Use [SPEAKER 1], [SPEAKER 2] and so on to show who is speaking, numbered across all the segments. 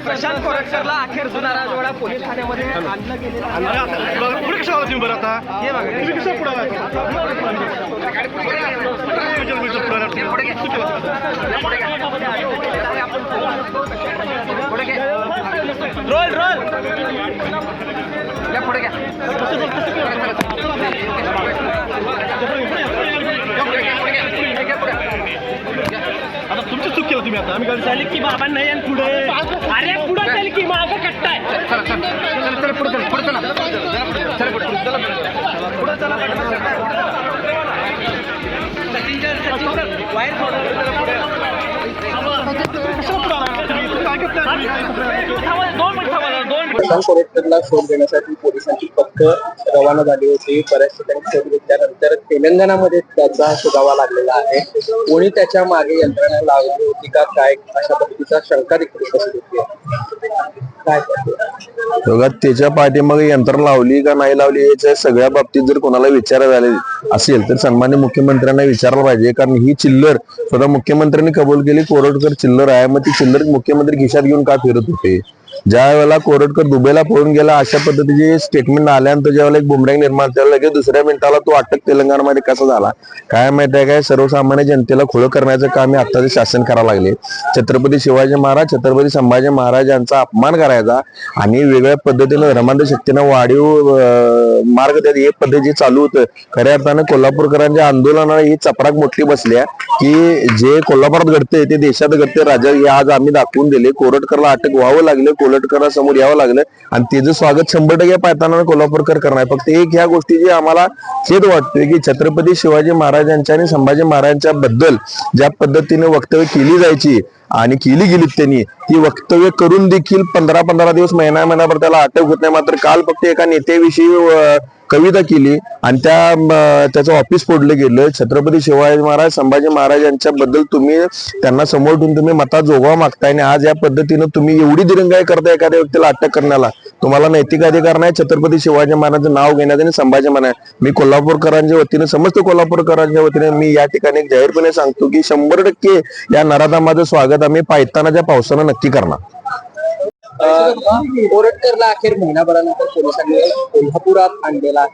[SPEAKER 1] प्रशांत कोरटकरला अखेर जुना राजवाडा पोलीस ठाण्यामध्ये आणलं गेलेलं आहे.
[SPEAKER 2] पुढे कशा आला तुम्ही बरं आता
[SPEAKER 1] हे बघा
[SPEAKER 2] तुम्ही कसं पुढे आला? विचार- विचार पुढे आला.
[SPEAKER 1] रोल रोल या पुढे घ्या
[SPEAKER 2] आता तुमची चूक
[SPEAKER 1] झाली की बाबा नाही आणि पुढे. अरे पुढे झाली की मागं कट्टाय चला चला चला चला पुढे चला पुढे चला. चला पुढे चला. पुढे चला सचिन सचिन वायर थांबा दोन मिनिट
[SPEAKER 3] प्रशांत कोरेटकरला शोध देण्यासाठी पोलिसांची पथक रवाना झाली होती. बऱ्याच ठिकाणी शोध घेतल्यानंतर तेलंगणामध्ये त्याचा शोधावा लागलेला आहे. कोणी त्याच्यामागे यंत्रणा लावली होती का? काय? अशा पद्धतीचा शंका देखील उपस्थित होती. काय
[SPEAKER 4] बघा त्याच्या पाठीमागे यंत्रणा लावली का नाही लावली याच्या सगळ्या बाबतीत जर कोणाला विचार झाले असेल तर सन्मान्य मुख्यमंत्र्यांना विचारलं पाहिजे. कारण ही चिल्लर स्वतः मुख्यमंत्र्यांनी कबूल केली कोरटकर चिल्लर आहे. मग ती चिल्लर मुख्यमंत्री खिशात घेऊन का फिरत होते? ज्या वेळेला कोरटकर दुबईला पळून गेला अशा पद्धतीचे स्टेटमेंट आल्यानंतर ज्यावेळेला एक बुमरँग निर्माण झाला लगेच दुसऱ्या मिनिटाला तो अटक तेलंगणामध्ये कसा झाला? काय माहिती आहे काय? सर्वसामान्य जनतेला खुलं करण्याचं काम हे आत्ताचे शासन करायला लागले. छत्रपती शिवाजी महाराज छत्रपती संभाजी महाराज यांचा अपमान करायचा आणि वेगळ्या पद्धतीनं धर्मांध शक्तीनं वाढीव मार्ग त्यात हे पद्धती चालू होतं. खऱ्या अर्थानं कोल्हापूरकरांच्या आंदोलनाला ही चपराक मोठी बसल्या की जे कोल्हापुरात घडते ते देशात घडते राजा हे आज आम्ही दाखवून दिले. कोरटकरला अटक व्हावं लागले कोलटकरांसमोर समोर यावं लागलं. आणि त्याचं स्वागत शंभर टक्के पाहताना कोल्हापूरकर करणार फक्त एक ह्या गोष्टीची आम्हाला खेद वाटतोय की छत्रपती शिवाजी महाराजांच्या आणि संभाजी महाराजांच्या बद्दल ज्या पद्धतीने वक्तव्य केली जायची आणि केली गेली त्यांनी. ती वक्तव्य करून देखील पंधरा पंधरा दिवस महिना महिनाभर त्याला अटक होत नाही. मात्र काल फक्त एका नेत्याविषयी कविता केली. आणि त्या त्याचं ऑफिस फोडलं गेलं. छत्रपती शिवाजी महाराज संभाजी महाराज यांच्याबद्दल तुम्ही त्यांना समोर ठेवून तुम्ही मता जोगवा मागताय. आणि आज या पद्धतीनं तुम्ही एवढी दिरंगाई करताय एखाद्या व्यक्तीला अटक करण्याला. तुम्हाला नैतिक अधिकार नाही छत्रपती शिवाजी महाराजांचं नाव घेण्याचं आणि संभाजी महाराज मी कोल्हापूरकरांच्या वतीने समस्त कोल्हापूरकरांच्या वतीने मी या ठिकाणी जाहीरपणे सांगतो की शंभर टक्के या नराधामाचं स्वागत आम्ही पायतानाच्या पावसानं नक्की करणार.
[SPEAKER 3] अखेर महिनाभरानंतर पोलिसांनी कोल्हापुरात आणलेला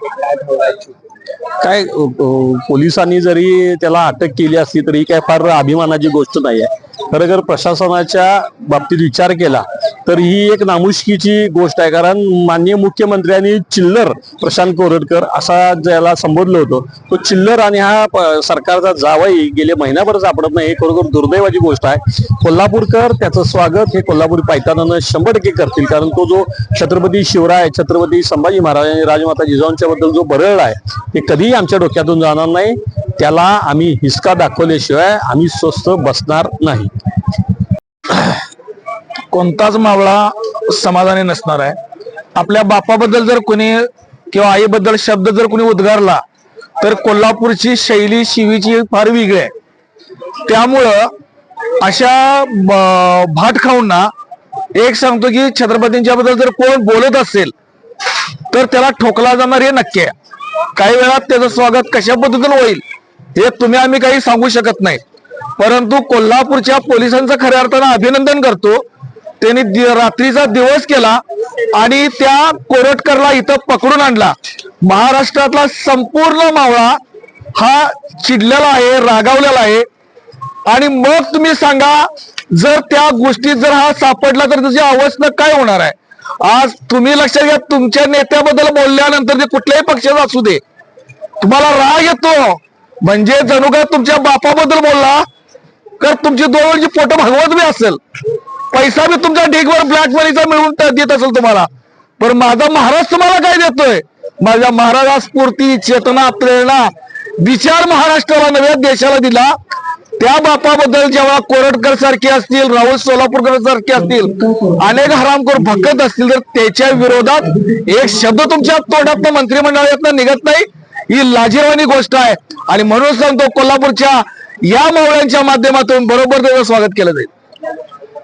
[SPEAKER 3] काय
[SPEAKER 5] पोलिसांनी जरी त्याला अटक केली असली तरी काय फार अभिमानाची गोष्ट नाही आहे. खरं तर प्रशासनाच्या बाबतीत विचार केला तर ही एक नामुष्कीची गोष्ट आहे. कारण माननीय मुख्यमंत्र्यांनी चिल्लर प्रशांत कोरडकर असा ज्याला संबोधलं होतं तो चिल्लर आणि हा सरकारचा जावाई गेले महिनाभर सापडत नाही हे खरोखर दुर्दैवाची गोष्ट आहे. कोल्हापूरकर त्याचं स्वागत हे कोल्हापूर पायतानानं शंभर टक्के करतील. कारण तो जो छत्रपती शिवराय छत्रपती संभाजी महाराज आणि राजमाता जिजाऊंच्या बद्दल जो बरळला आहे ते कधीही आमच्या डोक्यातून जाणार नाही. त्याला आम्ही हिसका दाखवल्याशिवाय आम्ही स्वस्त बसणार नाही.
[SPEAKER 6] कोणताच मावळा समाधानी नसणार आहे. आपल्या बापाबद्दल जर कोणी किंवा आईबद्दल शब्द जर कोणी उद्गारला तर कोल्हापूरची शैली शिवीची फार वेगळी आहे. त्यामुळं अशा भाट खाऊंना एक सांगतो की छत्रपतींच्या बद्दल जर कोण बोलत असेल तर त्याला ठोकला जाणार हे नक्की आहे. काही वेळात त्याचं स्वागत कशा पद्धतीनं होईल हे तुम्ही आम्ही काही सांगू शकत नाही. परंतु कोल्हापूरच्या पोलिसांचं खऱ्या अर्थानं अभिनंदन करतो. त्यांनी रात्रीचा दिवस केला आणि त्या कोरटकरला इथं पकडून आणला. महाराष्ट्रातला संपूर्ण मावळा हा चिडलेला आहे रागावलेला आहे. आणि मग तुम्ही सांगा जर त्या गोष्टीत जर हा सापडला तर त्याची अवस्था काय होणार आहे? आज तुम्ही लक्षात घ्या तुमच्या नेत्याबद्दल बोलल्यानंतर ते कुठल्याही पक्षाचा असू दे. तुम्हाला राग येतो. म्हणजे जणू काय तुमच्या बापाबद्दल बोलला तर तुमची दोन पोट फोटो भागवत बी असेल. पैसा बी तुमच्या ढीगवर ब्लॅक मनीचा मिळवून देत असेल तुम्हाला. पण माझा महाराज तुम्हाला काय देतोय? माझ्या महाराजा स्फूर्ती चेतना प्रेरणा विचार महाराष्ट्राला नव्या देशाला दिला. त्या बापाबद्दल जेव्हा कोरटकर सारखे असतील राहुल सोलापूरकर सारखे असतील अनेक हरामखोर भगत असतील तर त्याच्या विरोधात एक शब्द तुमच्या तोंडात मंत्रिमंडळात निघत नाही. ही लाजीरवाणी गोष्ट आहे. आणि म्हणून सांगतो कोल्हापूरच्या या मावळ्यांच्या माध्यमातून बरोबर त्याचं स्वागत केलं जाईल.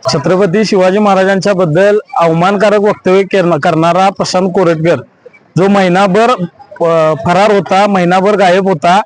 [SPEAKER 5] छत्रपती शिवाजी महाराजांच्या बद्दल अवमानकारक वक्तव्य करणारा प्रशांत कोरटकर जो महिनाभर फरार होता महिनाभर गायब होता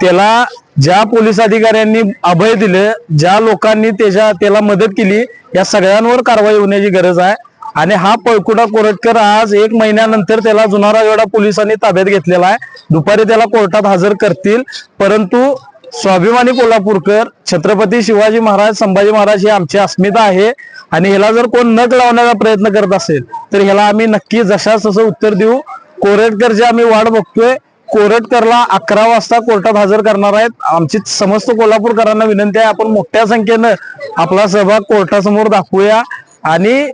[SPEAKER 5] त्याला ज्या पोलीस अधिकाऱ्यांनी अभय दिलं ज्या लोकांनी त्याच्या त्याला मदत केली या सगळ्यांवर कारवाई होण्याची गरज आहे. आणि हा पळकुटा कोरटकर आज एक महिन्यानंतर त्याला जुनारा एवढा पोलिसांनी ताब्यात घेतलेला आहे. दुपारी त्याला कोर्टात हजर करतील. परंतु स्वाभिमानी कोल्हापूरकर छत्रपती शिवाजी महाराज संभाजी महाराज ही आमची अस्मिता आहे. आणि ह्याला जर कोण नग लावण्याचा प्रयत्न करत असेल तर ह्याला आम्ही नक्की जशाच तसं उत्तर देऊ. कोरटकरची आम्ही वाट बघतोय कोरटकरला अकरा वाजता कोर्टात हजर करणार आहेत. आमची समस्त कोल्हापूरकरांना विनंती आहे आपण मोठ्या संख्येनं आपला सहभाग कोर्टासमोर दाखवूया. आणि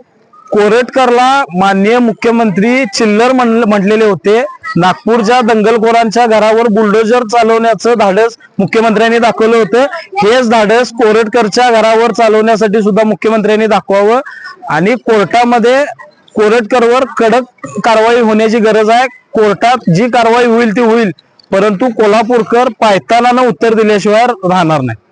[SPEAKER 5] कोरटकरला माननीय मुख्यमंत्री चिल्लर म्हटलेले होते. नागपूरच्या दंगलखोरांच्या घरावर बुलडोजर चालवण्याचं धाडस मुख्यमंत्र्यांनी दाखवलं होतं. हेच धाडस कोरटकरच्या घरावर चालवण्यासाठी सुद्धा मुख्यमंत्र्यांनी दाखवावं. आणि कोर्टामध्ये कोरटकरवर कडक कारवाई होण्याची गरज आहे. कोर्टात जी कारवाई होईल ती होईल. परंतु कोल्हापूरकर पायतानानं उत्तर दिल्याशिवाय राहणार नाही.